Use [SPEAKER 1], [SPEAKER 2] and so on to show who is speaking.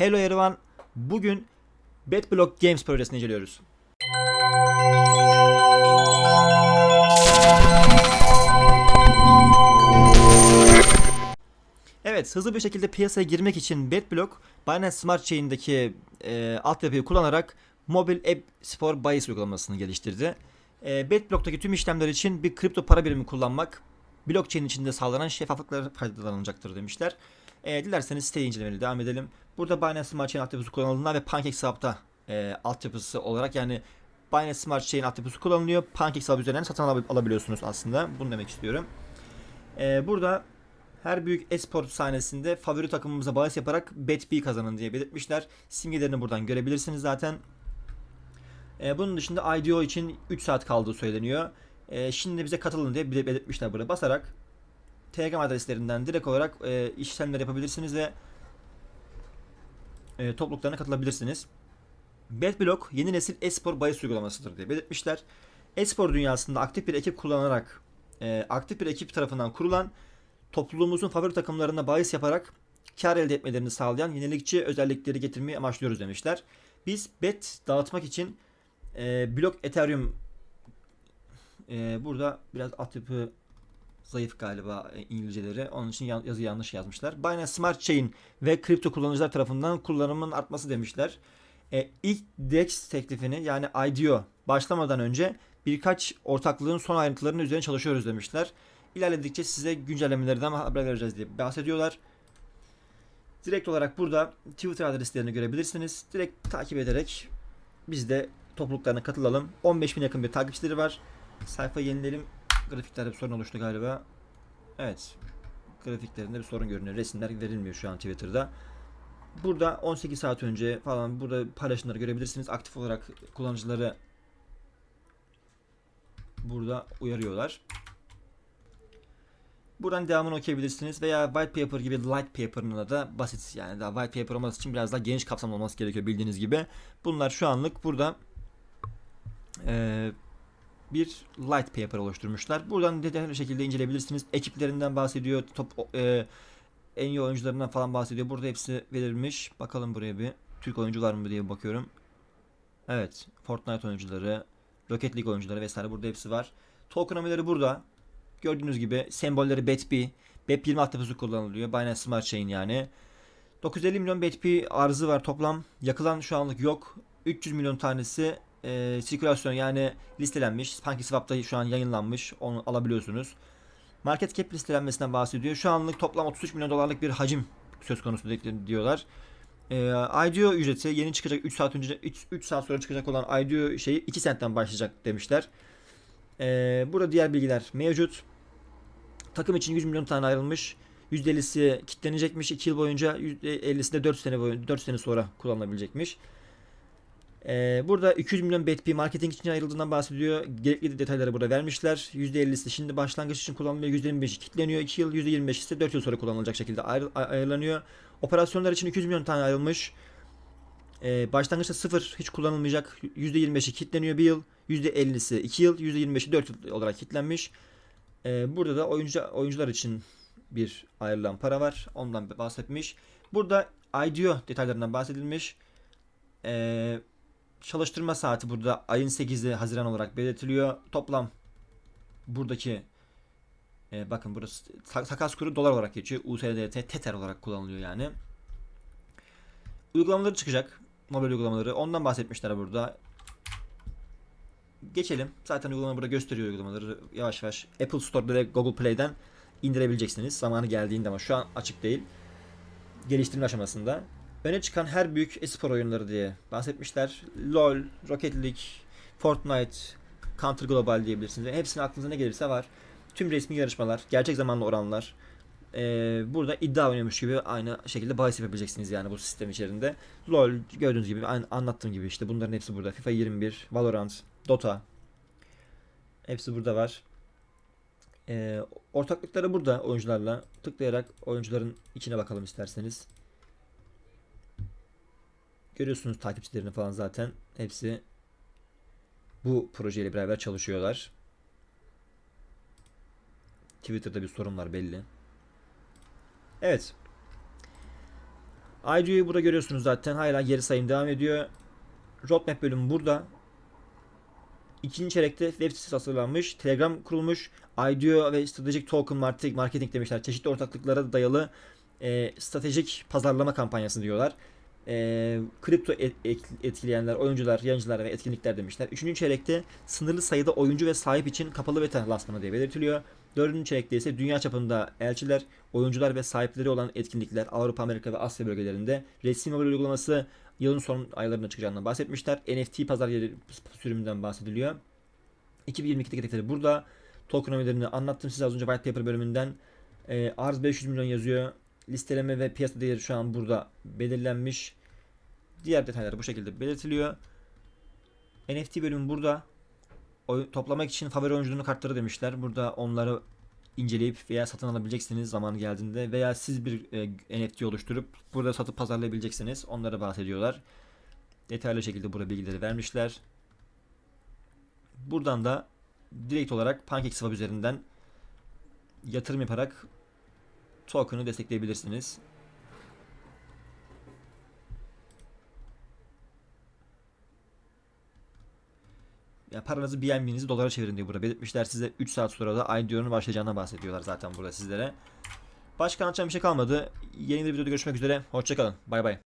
[SPEAKER 1] Hello everyone. Bugün BetBlock Games projesini inceliyoruz. Evet, hızlı bir şekilde piyasaya girmek için BetBlock, Binance Smart Chain'deki e, altyapıyı kullanarak mobil app spor bahis uygulamasını geliştirdi. E, BetBlock'taki tüm işlemler için bir kripto para birimi kullanmak, blockchain içinde sağlanan şeffaflıklara faydalanacaktır demişler. E, dilerseniz siteyi incelemeye devam edelim. Burada Binance Smart Chain altyapısı kullanıldığında ve PancakeSwap'ta e, altyapısı olarak yani Binance Smart Chain altyapısı kullanılıyor. PancakeSwap üzerinden satın alab- alabiliyorsunuz aslında. Bunu demek istiyorum. E, burada her büyük esport sahnesinde favori takımımıza bahis yaparak BetB kazanın diye belirtmişler. Simgelerini buradan görebilirsiniz zaten. E, bunun dışında IDO için 3 saat kaldığı söyleniyor. E, şimdi bize katılın diye belirtmişler burada. Basarak Telegram adreslerinden direkt olarak e, işlemler yapabilirsiniz ve e, topluluklarına katılabilirsiniz. BetBlock yeni nesil espor bahis uygulamasıdır diye belirtmişler. Espor dünyasında aktif bir ekip kullanarak e, aktif bir ekip tarafından kurulan topluluğumuzun favori takımlarına bahis yaparak kar elde etmelerini sağlayan yenilikçi özellikleri getirmeyi amaçlıyoruz demişler. Biz bet dağıtmak için e, blok Ethereum e, burada biraz altyapı zayıf galiba e, İngilizceleri. Onun için yazı yanlış yazmışlar. Binance Smart Chain ve kripto kullanıcılar tarafından kullanımın artması demişler. E, ilk DEX teklifini yani IDO başlamadan önce birkaç ortaklığın son ayrıntılarının üzerine çalışıyoruz demişler. İlerledikçe size güncellemelerden haber vereceğiz diye bahsediyorlar. Direkt olarak burada Twitter adreslerini görebilirsiniz. Direkt takip ederek biz de topluluklarına katılalım. 15 bin yakın bir takipçileri var. Sayfa yenileyelim. Grafiklerde bir sorun oluştu galiba. Evet. Grafiklerinde bir sorun görünüyor. Resimler verilmiyor şu an Twitter'da. Burada 18 saat önce falan burada paylaşımları görebilirsiniz. Aktif olarak kullanıcıları burada uyarıyorlar. Buradan devamını okuyabilirsiniz veya white paper gibi light paper'ına da basit yani daha white paper olması için biraz daha geniş kapsamlı olması gerekiyor bildiğiniz gibi. Bunlar şu anlık burada eee, bir light paper oluşturmuşlar. Buradan detaylı şekilde inceleyebilirsiniz. Ekiplerinden bahsediyor. Top eee, en iyi oyuncularından falan bahsediyor. Burada hepsi verilmiş. Bakalım buraya bir. Türk oyuncular mı diye bakıyorum. Evet. Fortnite oyuncuları, Rocket League oyuncuları vesaire burada hepsi var. Tokenomileri burada. Gördüğünüz gibi sembolleri BETB, BEP20 altyapısı kullanılıyor. Binance Smart Chain yani. 950 milyon BETB arzı var toplam. Yakılan şu anlık yok. 300 milyon tanesi e, sirkülasyon yani listelenmiş. PancakeSwap'ta şu an yayınlanmış. Onu alabiliyorsunuz. Market cap listelenmesinden bahsediyor. Şu anlık toplam 33 milyon dolarlık bir hacim söz konusu di- diyorlar. E, IDO ücreti yeni çıkacak 3 saat önce 3, 3 saat sonra çıkacak olan IDO şeyi 2 centten başlayacak demişler. E, burada diğer bilgiler mevcut. Takım için 100 milyon tane ayrılmış. %50'si kitlenecekmiş 2 yıl boyunca. %50'si de 4 sene boyunca 4 sene sonra kullanılabilecekmiş. Ee, burada 200 milyon BTP marketing için ayrıldığından bahsediyor. Gerekli detayları burada vermişler. %50'si şimdi başlangıç için kullanılıyor. %25'i kitleniyor 2 yıl. %25'i ise 4 yıl sonra kullanılacak şekilde ayrı- ay- ayarlanıyor. Operasyonlar için 200 milyon tane ayrılmış. Ee, başlangıçta 0 hiç kullanılmayacak. %25'i kitleniyor 1 yıl. %50'si 2 yıl. %25'i 4 yıl olarak kitlenmiş. Ee, burada da oyuncu oyuncular için bir ayrılan para var. Ondan bahsetmiş. Burada IDO detaylarından bahsedilmiş. Ee, çalıştırma saati burada ayın 8'i Haziran olarak belirtiliyor. Toplam buradaki e, bakın burası ta- takas kuru dolar olarak geçiyor. USDT Tether olarak kullanılıyor yani. Uygulamaları çıkacak. Mobil uygulamaları. Ondan bahsetmişler burada. Geçelim. Zaten uygulama burada gösteriyor uygulamaları. Yavaş yavaş Apple Store'da ve Google Play'den indirebileceksiniz. Zamanı geldiğinde ama şu an açık değil. Geliştirme aşamasında. Öne çıkan her büyük espor oyunları diye bahsetmişler. LoL, Rocket League, Fortnite, Counter Global diyebilirsiniz. Hepsinin aklınıza ne gelirse var. Tüm resmi yarışmalar, gerçek zamanlı oranlar. Ee, burada iddia oynuyormuş gibi aynı şekilde bahis yapabileceksiniz yani bu sistem içerisinde. LoL gördüğünüz gibi aynı anlattığım gibi işte bunların hepsi burada. FIFA 21, Valorant, Dota. Hepsi burada var. Ee, ortaklıkları burada oyuncularla. Tıklayarak oyuncuların içine bakalım isterseniz. Görüyorsunuz takipçilerini falan zaten. Hepsi bu projeyle beraber çalışıyorlar. Twitter'da bir sorun var belli. Evet. IDO'yu burada görüyorsunuz zaten. Hala geri sayım devam ediyor. Roadmap bölümü burada. İkinci çeyrekte web sitesi hazırlanmış. Telegram kurulmuş. IDO ve stratejik token marketing, marketing demişler. Çeşitli ortaklıklara dayalı e, stratejik pazarlama kampanyası diyorlar. E, kripto et- et- etkileyenler, oyuncular, yayıncılar ve etkinlikler demişler. Üçüncü çeyrekte sınırlı sayıda oyuncu ve sahip için kapalı beta lansmanı diye belirtiliyor. Dördüncü çeyrekte ise dünya çapında elçiler, oyuncular ve sahipleri olan etkinlikler Avrupa, Amerika ve Asya bölgelerinde resmi mobil uygulaması yılın son aylarında çıkacağından bahsetmişler. NFT pazar yeri sürümünden bahsediliyor. 2022'deki hedefleri burada. Tokenomilerini anlattım size az önce white paper bölümünden. Ee, arz 500 milyon yazıyor. Listeleme ve piyasa değeri şu an burada belirlenmiş. Diğer detaylar bu şekilde belirtiliyor. NFT bölümü burada. Oy- toplamak için favori oyuncunun kartları demişler. Burada onları inceleyip veya satın alabileceksiniz zaman geldiğinde veya siz bir e, NFT oluşturup burada satıp pazarlayabileceksiniz. Onlara bahsediyorlar. Detaylı şekilde burada bilgileri vermişler. Buradan da direkt olarak PancakeSwap üzerinden yatırım yaparak token'ı destekleyebilirsiniz. Ya paranızı BNB'nizi dolara çevirin diye burada belirtmişler size 3 saat sonra da IDO'nun başlayacağına bahsediyorlar zaten burada sizlere. Başka anlatacağım bir şey kalmadı. Yeni bir videoda görüşmek üzere. Hoşçakalın. Bay bay.